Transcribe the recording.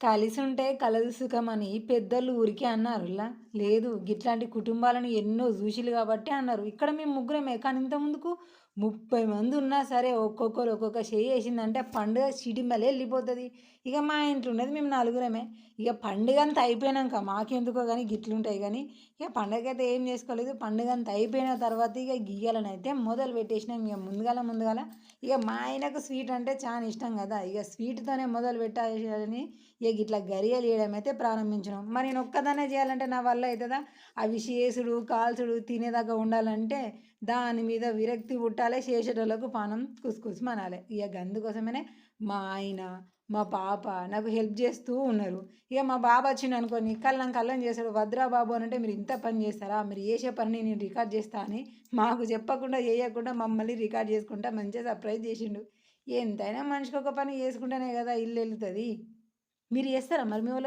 కలిసి ఉంటే కలదు సుఖమని అని పెద్దలు ఊరికే అన్నారులా లేదు గిట్లాంటి కుటుంబాలను ఎన్నో చూసిలు కాబట్టి అన్నారు. ఇక్కడ మేము ముగ్గురమే కానీ ఇంత ముందుకు ముప్పై మంది ఉన్నా సరే ఒక్కొక్కరు ఒక్కొక్క చేయి వేసిందంటే పండుగ సిడిమలే వెళ్ళిపోతుంది. ఇక మా ఇంట్లో ఉన్నది మేము నలుగురమే. ఇక పండుగ అంతా అయిపోయినాక మాకెందుకో కానీ గిట్లుంటాయి కానీ ఇక పండుగ అయితే ఏం చేసుకోలేదు. పండుగ అంతా అయిపోయిన తర్వాత ఇక గీయాలని అయితే మొదలు పెట్టేసినాం. ఇక ముందుగాల ముందుగాల ఇక మా ఆయనకు స్వీట్ అంటే చాలా ఇష్టం కదా. ఇక స్వీట్తోనే మొదలు పెట్టాలని ఇక ఇట్లా గరియలు వేయడం అయితే ప్రారంభించడం మరి నేను ఒక్కదానే చేయాలంటే నా వల్ల అవుతుందా అవి చేసుడు కాల్చుడు తినేదాకా ఉండాలంటే దాని మీద విరక్తి పుట్టాలి చేసేటోళ్ళకు పానం కుసుకుసి మనాలి. ఇక అందుకోసమనే మా ఆయన మా పాప నాకు హెల్ప్ చేస్తూ ఉన్నారు. ఇక మా బాబు వచ్చిండు అనుకోని కళ్ళం కళ్ళం చేశాడు వద్రా బాబు అని అంటే మీరు ఇంత పని చేస్తారా? మీరు చేసే పని నేను రికార్డ్ చేస్తా అని మాకు చెప్పకుండా చేయకుండా మమ్మల్ని రికార్డ్ చేసుకుంటా మంచిగా సర్ప్రైజ్ చేసిండు. ఎంతైనా మనిషికి ఒక పని చేసుకుంటేనే కదా ఇల్లు వెళ్తుంది. మీరు చేస్తారా? మరి మీ వాళ్ళ